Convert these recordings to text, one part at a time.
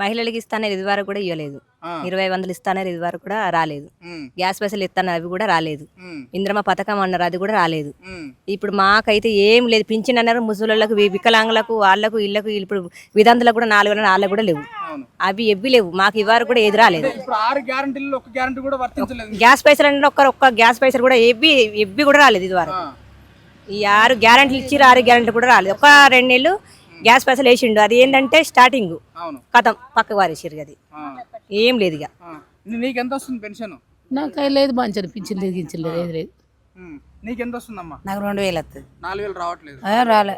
మహిళలకు ఇస్తానని ఇది వరకు కూడా ఇవ్వలేదు. ఇరవై వందలు ఇస్తానని ఇది వరకు కూడా రాలేదు. గ్యాస్ పైసలు ఇస్తానని అవి కూడా రాలేదు. ఇంద్రమ పథకం అన్నారు అది కూడా రాలేదు. ఇప్పుడు మాకైతే ఏం లేదు. పింఛన్ అన్నారు ముసలోళ్ళకు వికలాంగులకు వాళ్ళకు ఇళ్ళకు ఇప్పుడు విధాంతులకు కూడా నాలుగు వేల వాళ్ళకు కూడా లేవు. అవి ఎవ్వి లేవు. మాకు ఇవ్వరు కూడా ఏది రాలేదు. గ్యాస్ పైసలు అంటే ఒక్క ఒక్క గ్యాస్ పైసలు కూడా ఎవ్వి ఎవ్వి కూడా రాలేదు ఇది వరకు. ఈ ఆరు గ్యారంటీలు ఇచ్చి ఆరు గ్యారంటీ కూడా రాలేదు. ఒక రెండు నెలలు గ్యాస్ పైసలు వేసిండు. అది ఏంటంటే స్టార్టింగ్ అవును. కథం పక్కకు వారేసారు అది ఏం లేదు ఇక ఆ. నీ- నీకెంత వస్తుంది పెన్షన్? నాకు లేదు మంచి అనిపించలేదు గించలేదు ఏది లేదు. ఉమ్, నీకెంత వస్తుందమ్మా నాకు రెండు వేలు వస్తుంది నాలుగు వేలు రావట్లేదు. రాలే.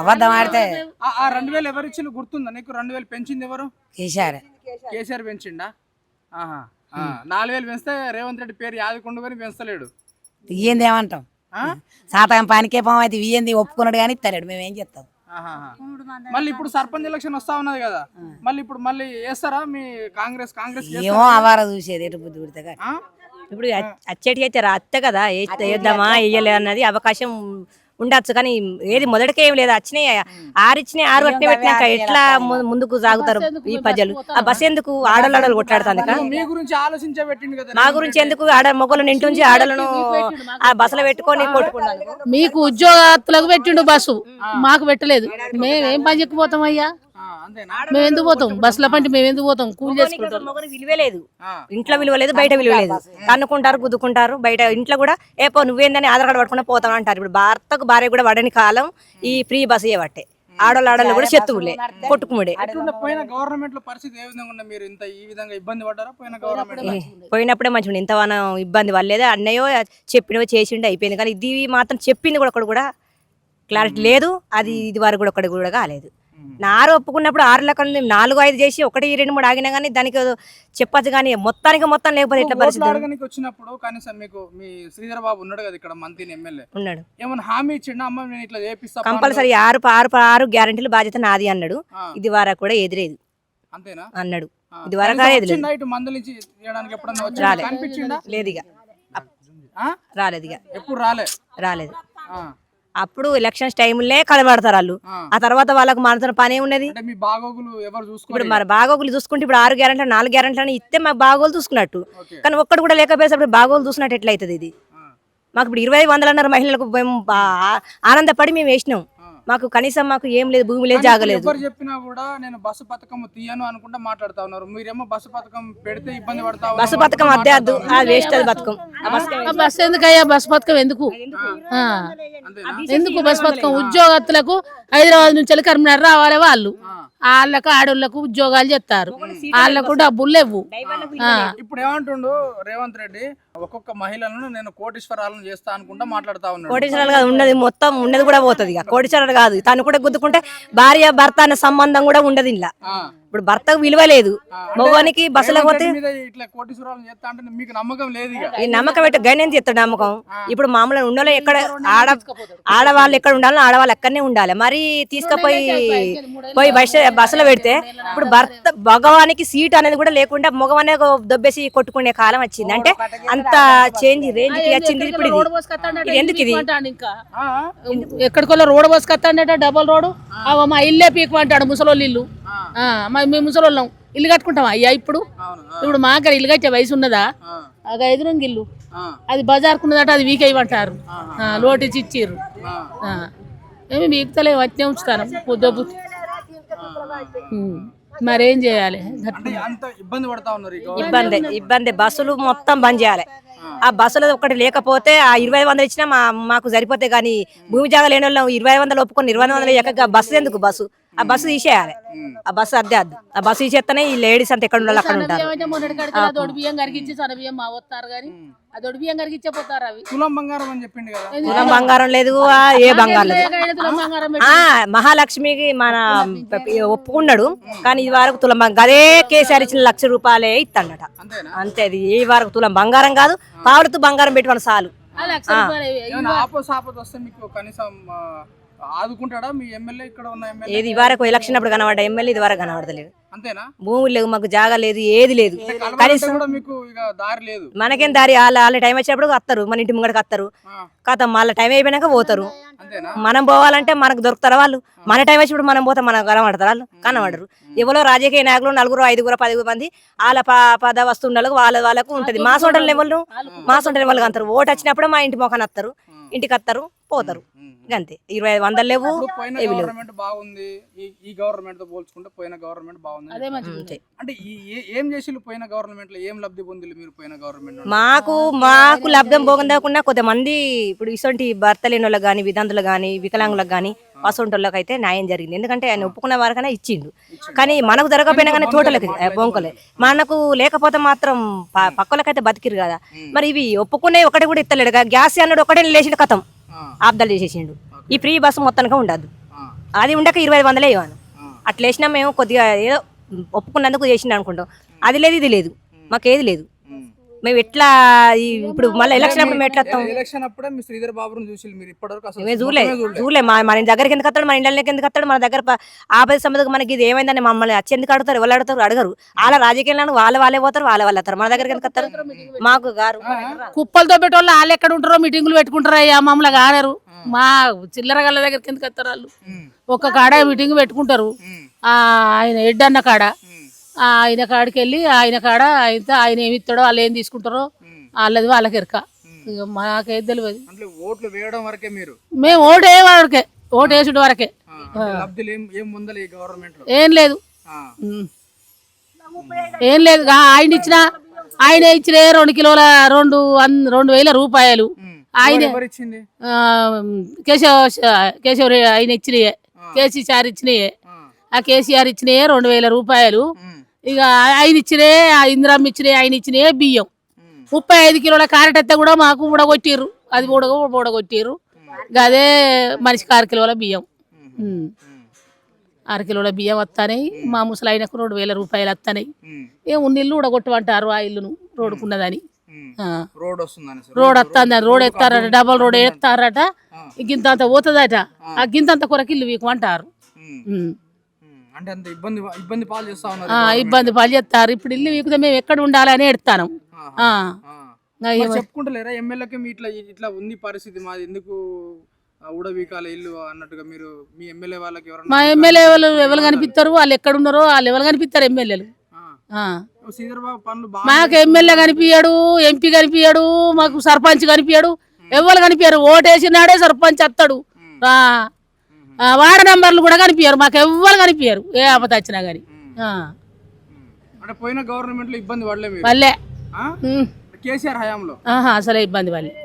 అబద్ధం ఆడితే ఆ- రెండు వేలు ఎవరు ఇచ్చిండు గుర్తుందా నీకు? రెండు వేలు పెంచింది ఎవరు? కేసీఆర్. కేసీఆర్ పెంచిండా? ఆహా. ఆ, నాలుగు వేలు పెంచితే రేవంత్ రెడ్డి పేరు యాదకుండు కానీ పెంచలేడు. ఇయ్యంది ఏమంటాం? ఆ? సాతకం పనికే పోం అయితే ఇయ్యంది ఒప్పుకున్నాడు కానీ ఇస్తాడు మేము ఏం చేస్తాం. మళ్ళీ ఇప్పుడు సర్పంచ్ ఎలక్షన్ వస్తా ఉన్నది కదా. మళ్ళీ ఇప్పుడు మళ్ళీ వేస్తారా మీ కాంగ్రెస్ కాంగ్రెస్ ఏమో అవార చూసేది ఎటు బుద్ధి పుడితే? ఇప్పుడు అచ్చేటి అయితే రాత్తే కదా వేద్దామా వేయలే అన్నది అవకాశం ఉండొచ్చు. కానీ ఏది మొదటికే ఏం లేదు. వచ్చినాయి. ఆరు ఇచ్చినాయి ఆరు అట్నే పెట్టినాక ఎట్లా ముందుకు సాగుతారు ఈ ప్రజలు? ఆ బస్ ఎందుకు ఆడలాడలు కొట్లాడుతుంది మీ గురించి ఎందుకు? ఆడ మొగ్గలను ఇంటి ఆడలను ఆ బస్సులో పెట్టుకొని కొట్టుకున్నాను మీకు ఉద్యోగస్తులకు పెట్టిండు బస్సు. మాకు పెట్టలేదు. మేము ఏం పని చెక్కిపోతాం అయ్యా? మేము ఎందుకు పోతాం? బస్సుల పంటి మేము ఎందుకు పోతాం? కూలి చేసుకుంటాం విలువే లేదు. ఇంట్లో విలువ లేదు బయట విలువ లేదు. కన్నుకుంటారు గుద్దుకుంటారు బయట ఇంట్లో కూడా ఏ పో నువ్వేందని ఆధార్ కార్డు పట్టుకుని పోతాం అంటారు. ఇప్పుడు భర్తకు భార్య కూడా పడని కాలం ఈ ఫ్రీ బస్ ఇవ్వబట్టే. ఆడోళ్ళు ఆడోళ్ళు కూడా శత్రువులే కొట్టుకుముడే. గవర్నమెంట్లో పరిస్థితి ఏ విధంగా ఉండే మీరు ఇంత ఈ విధంగా ఇబ్బంది పడ్డారా? పోయిన గవర్నమెంట్ పోయినప్పుడే మంచిగా ఇంత మనం ఇబ్బంది పడలేదు? అన్నయ్యో చెప్పినవో చేసిండు అయిపోయింది. కానీ ఇది మాత్రం చెప్పింది కూడా ఒకటి కూడా క్లారిటీ లేదు. అది ఇది వరకు కూడా ఒకటి కూడా కాలేదు. నా ఆరు ఒప్పుకున్నప్పుడు ఆరు లెక్కలు నాలుగు ఐదు చేసి ఒకటి రెండు మూడు ఆగినా కానీ దానికి చెప్పచ్చు కానీ మొత్తానికి మొత్తం లేకపోతే ఎట్లా పరిస్థితి? వచ్చినప్పుడు కనీసం మీకు మీ శ్రీధర్ బాబు ఉన్నాడు కదా ఇక్కడ మంత్రి ఎమ్మెల్యే. ఉన్నాడు. ఏమైనా హామీ ఇచ్చిండా? అమ్మ నేను ఇట్లా చేపిస్తా కంపల్సరీ ఆరు ఆరు ఆరు గ్యారెంటీలు బాధ్యత నాది అన్నాడు. ఇది వరకు కూడా ఎదిరేది. అంతేనా? అన్నాడు. ఇది వరకు మందుల లేదు ఇక? రాలేదు ఇక ఎప్పుడు రాలే? రాలేదు. అప్పుడు ఎలక్షన్స్ టైంలో కలబడతారు వాళ్ళు ఆ. తర్వాత వాళ్ళకు మాత్రం పని ఉన్నది ఇప్పుడు మన బాగోగులు చూసుకుంటే ఇప్పుడు ఆరు గ్యారెంటీ నాలుగు గ్యారెంటీ అని ఇస్తే మా బాగోలు చూసుకున్నట్టు. కానీ ఒక్కడు కూడా లేకపోయేసప్పుడు బాగోలు చూసినట్టు ఎట్లయితుంది ఇది. మాకు ఇప్పుడు ఇరవై వందలు అన్నారు మహిళలకు మేము ఆనందపడి మేము వేసినాం. మాకు కనీసం మాకు ఏం లేదు భూమి లేదు జాగలేదు ఎవరు చెప్పినా కూడా నేను బస్సు పథకం తీయను అనుకుంటా మాట్లాడుతా ఉన్నారు. మీరేమో బస్సు పథకం పెడితే ఇబ్బంది పడతా బస్సు పథకం అద్దే వేస్ట్ అది బతుకం. బస్సు ఎందుకు? అయ్యా బస్ పథకం ఎందుకు ఎందుకు బస్ పథకం? ఉద్యోగస్తులకు హైదరాబాద్ నుంచి వెళ్ళి కరీంనగర్ రావాలి వాళ్ళు. వాళ్ళకు ఆడోళ్ళకు ఉద్యోగాలు చేస్తారు వాళ్ళకు డబ్బులు లేవు. ఇప్పుడు ఏమంటుండు రేవంత్ రెడ్డి? ఒక్కొక్క మహిళలను నేను కోటీశ్వరాలను చేస్తా అనుకుంటా మాట్లాడుతా ఉన్నాడు. కోటీశ్వరాలు కాదు ఉన్నది మొత్తం ఉన్నది కూడా పోతుంది ఇక. కోటీశ్వరాలు కాదు. తను కూడా గుద్దుకుంటే భార్య భర్త అనే సంబంధం కూడా ఉండదు ఇలా ఆ. ఇప్పుడు భర్తకు విలువ లేదు. మగవానికి బస్సులో పోతే రెడ్డి మీద ఇట్లా కోటీశ్వరాలను చేస్తా అంటే మీకు నమ్మకం లేదు ఇక. ఈ నమ్మకం పెట్ట గణ్యం చేస్తాడు నమ్మకం. ఇప్పుడు మామూలుగా ఉండాలి ఎక్కడ ఆడ ఆడవాళ్ళు ఎక్కడ ఉండాలో ఆడవాళ్ళు ఎక్కడనే ఉండాలి. మరి తీసుకుపోయి పోయి బస్ బస్సులో పెడితే ఇప్పుడు భర్త భగవానికి సీట్ అనేది కూడా లేకుండా మగవనే దొబ్బేసి కొట్టుకునే కాలం వచ్చింది. అంటే అంత చేంజ్ రేంజ్కి వచ్చింది ఇప్పుడు ఇది. ఎందుకు ఇది? అంటాడు ఇంకా? ఆ? ఎక్కడికో రోడ్ పోసుకొస్తాడట డబల్ రోడ్? మా ఇల్లే పీకమంటాడు ముసలోళ్ళు ఇల్లు. మేము ముసలోళ్ళం. ఇల్లు కట్టుకుంటాం అయ్యా ఇప్పుడు. ఇప్పుడు మా దగ్గర ఇల్లు కట్టే వయసు ఉన్నదా? ఆ. ఒక ఎదురుంగి ఇల్లు. ఆ. అది బజార్కున్నదట అది వీక్ అయ్యమంటారు లోటిచ్చి ఇచ్చిర్రు. ఆ. ఆ. ఏమి వీక్తలే వచ్చే ఉంచుతాను పొద్దు మరేం చేయాలి? అంటే అంత ఇబ్బంది పడతా ఉన్నారు ఈ గవర్నమెంట్. ఇబ్బంది ఇబ్బంది. బస్సులు మొత్తం బంద్ చేయాలి. ఆ. బస్సులో ఒకటి లేకపోతే ఆ ఇరవై వందలు ఇచ్చినా మా మాకు సరిపోతే కానీ భూమి జాగా లేని వాళ్ళం ఇరవై వందలు ఒప్పుకొని ఇరవై వందలు ఎక్క బస్సు ఎందుకు బస్సు? ఆ బస్సు తీసేయాలి. ఆ బస్సు అద్దె అద్దు. ఆ బస్సు తీసేస్తేనే ఈ లేడీస్ అంతా ఎక్కడ ఉండాలి అక్కడ ఉంటారు ఏమంటే మొన్నటి కాడికి ఆ. దొడి బియ్యం కరిగించి సన్న బియ్యం మా వస్తారు కానీ ఆ దొడి బియ్యం కరిగించే పోతారు అవి. తులం బంగారం అని చెప్పిండు కదా. తులం బంగారం లేదు ఏ బంగారం లేదు. ఏకైనా తులం బంగారం ఆ మహాలక్ష్మికి మన ఒప్పుకున్నాడు కానీ ఈ వరకు తులం బంగారం అదే కేసీఆర్ ఇచ్చిన లక్ష రూపాయలే ఇస్తాడట. అంతేనా? అంతే అది ఈ వరకు తులం బంగారం కాదు పావులతో బంగారం పెట్టుకోండి చాలు. ఆదుకుంటాడా? మీ ఎమ్మెల్యే ఇక్కడ ఉన్న ఎమ్మెల్యే? ఏది ఈ వరకు ఎలక్షన్ అప్పుడు కనబడ్డ ఎమ్మెల్యే ఇది వరకు కనబడతలేదు. అంతేనా? భూములు లేవు మాకు జాగా లేదు ఏది లేదు. కనీసం కూడా మీకు ఇక దారి లేదు. మనకేం దారి? వాళ్ళ వాళ్ళ టైం వచ్చినప్పుడు వస్తారు మన ఇంటి ముంగడికి వస్తారు. ఆ, కథ వాళ్ళ టైం అయిపోయినాక పోతారు. అంతేనా? మనం పోవాలంటే మనకు దొరుకుతారా వాళ్ళు. మన టైం వచ్చినప్పుడు మనం పోతే మనం కనబడతారు వాళ్ళు కనబడరు. ఎవరో రాజకీయ నాయకులు నలుగురు ఐదుగురు పదిగురు మంది వాళ్ళ ప పద వస్తుండలకు వాళ్ళ వాళ్ళకు ఉంటది. మా సొంటల లెవెల్ మా సొంటల లెవెల్ అంటారు ఓటు వచ్చినప్పుడు మా ఇంటి మొఖాన్ని వస్తారు ఇంటికి వస్తారు పోతారు. అంతే. ఇరవై ఐదు వందలు లేవు ఇప్పుడు పోయిన ఏవి లేవు. గవర్నమెంట్ బాగుంది ఈ ఈ గవర్నమెంట్తో పోల్చుకుంటే పోయిన గవర్నమెంట్ బాగుంది అదే అంతే. అంటే ఈ ఏ- ఏం చేసిళ్ళు పోయిన గవర్నమెంట్లో? ఏం లబ్ధి పొందిలు మీరు పోయిన గవర్నమెంట్ మాకు మాకు లబ్ధం పోకుండా కొంతమంది ఇప్పుడు ఇటువంటి భర్త లేని వాళ్ళకి కానీ విధాంతులకు కానీ వికలాంగులకు కానీ వసంటోళ్ళకి అయితే న్యాయం జరిగింది. ఎందుకంటే ఆయన ఒప్పుకున్న వారికైనా ఇచ్చిండు. కానీ మనకు జరగకపోయినా కానీ తోటలకి బొంకలే. మనకు లేకపోతే మాత్రం ప- పక్కలకైతే బతికిరు కదా. మరి ఇవి ఒప్పుకునే ఒకటి కూడా ఇస్తలేడు. గ్యాస్ అన్నాడు ఒకటే లేచిండు కథం. ఆబ్దాలు చేసేసిండు. ఈ ఫ్రీ బస్సు మొత్తానికి ఉండదు. అది ఉండక ఇరవై ఐదు వందలే ఇవ్వను. అట్లా వేసినా మేము కొద్దిగా ఏదో ఒప్పుకున్నందుకు చేసిండు అనుకుంటాం. అది లేదు ఇది లేదు. మాకేది లేదు. మేము ఎట్లా ఈ ఇప్పుడు మళ్ళీ ఎలక్షన్ అప్పుడు మేము ఎట్లా వస్తాం? ఎలక్షన్ అప్పుడే మీ శ్రీధర్ బాబుని చూసి మీరు. ఇప్పటివరకు అసలు మేము చూడలే. చూడలే. మా మన దగ్గరికి ఎందుకు వస్తాడు? మన ఇండ్లకి ఎందుకు వస్తాడు? మన దగ్గర ఆపద సంబంధం మనకి ఇది ఏమైందని మమ్మల్ని వచ్చి ఎందుకు అడుగుతారు? ఎవరు అడుగుతారు? అడగరు. వాళ్ళ రాజకీయాలను వాళ్ళ వాళ్ళే పోతారు వాళ్ళ వాళ్ళే వస్తారు మన దగ్గరికి ఎందుకు వస్తారు? మాకు గారు. కుప్పలతో పెట్టోళ్ళు వాళ్ళు ఎక్కడ ఉంటారో మీటింగులు పెట్టుకుంటారు అయ్యా మమ్మల్ని కానరు మా చిల్లర గల్ల దగ్గరికి ఎందుకు వస్తారు వాళ్ళు? ఒక్క కాడ మీటింగ్ పెట్టుకుంటారు. ఆయన ఎడ్ అన్న కాడ. ఆయన కాడికి వెళ్ళి ఆయన కాడ ఆయన ఆయన ఏమి ఇస్తాడో వాళ్ళు ఏం తీసుకుంటారో. వాళ్ళది వాళ్ళకి ఎరక. మాకేది తెలియదు ఓట్లు వేయడం వరకే మీరు? మేము ఓటు వేయ వరకే ఓటు వేసుడు వరకే. ఏం లేదు. ఏం లేదు. ఆయన ఇచ్చిన ఆయన ఇచ్చిన రెండు కిలోల రెండు రెండు వేల రూపాయలు. ఆయన కేశవ కేశవ ఆయన ఇచ్చినయే. కేసీఆర్ ఇచ్చినయే. ఆ, ఆ కేసీఆర్ ఇచ్చినయే రెండు వేల రూపాయలు. ఇక ఆయన ఇచ్చినే ఆ ఇందిరమ్మ ఇచ్చినే ఆయన ఇచ్చినే బియ్యం. ముప్పై ఐదు కిలోల కారెట్ కూడా మాకు ఊడగొట్టిర్రు. అది ఊడగ ఊడగొట్టిర్రు. ఇక అదే మనిషికి ఆరు కిలోల బియ్యం. ఆరు కిలోల బియ్యం వస్తాయి మా ముసలాయనకు రెండు వేల రూపాయలు వస్తాయి ఏ ఉన్న ఇల్లు ఊడగొట్టమంటారు ఆ ఇల్లును రోడ్డుకున్నదని. రోడ్ వస్తుందని రోడ్ వస్తుంది రోడ్ ఎత్తారట డబల్ రోడ్ ఎత్తారట గింత అంత పోతుందట. ఆ. గింత అంత కొరకు ఇల్లు ఉమ్. ఉమ్. అంటే అంత ఇబ్బంది ఇబ్బంది పాలు చేస్తా ఉన్నారు ఆ, ఇబ్బంది పని చేస్తారు. ఇప్పుడు ఇల్లు వీకుతే మేము ఎక్కడ ఉండాలని ఎడతాను. ఆ. ఇంకా మరి ఏమ- చెప్పుకుంటలేరా? ఎమ్మెల్యేకి మీ ఇట్లా ఇట్లా ఉంది పరిస్థితి మాది. ఎందుకు ఆ, ఊడబీకాల ఇల్లు అన్నట్టుగా మీరు మీ ఎమ్మెల్యే వాళ్ళకి మా ఎమ్మెల్యే వాళ్ళు ఎవరు కనిపిస్తారు? వాళ్ళు ఎక్కడ ఉన్నారో వాళ్ళు ఎవరు కనిపిస్తారు ఎమ్మెల్యేలు? ఆ. శ్రీధర్ బాబు పనులు బాగా మాకు ఎమ్మెల్యే కనిపించాడు ఎంపీ కనిపించాడు మాకు సర్పంచ్ కనిపించాడు ఎవరు కనిపించారు ఓటేసినాడే సర్పంచ్ వస్తాడు వార్డు నంబర్లు కూడా కనిపించారు మాకు ఎవ్వరు కనిపించారు ఏ ఆపద వచ్చినా కానీ. అంటే పోయిన గవర్నమెంట్లో ఇబ్బంది పడలే మీరు వాళ్ళే ఆ? ఉమ్. కేసీఆర్ హయాంలో అసలే ఇబ్బంది వాళ్ళే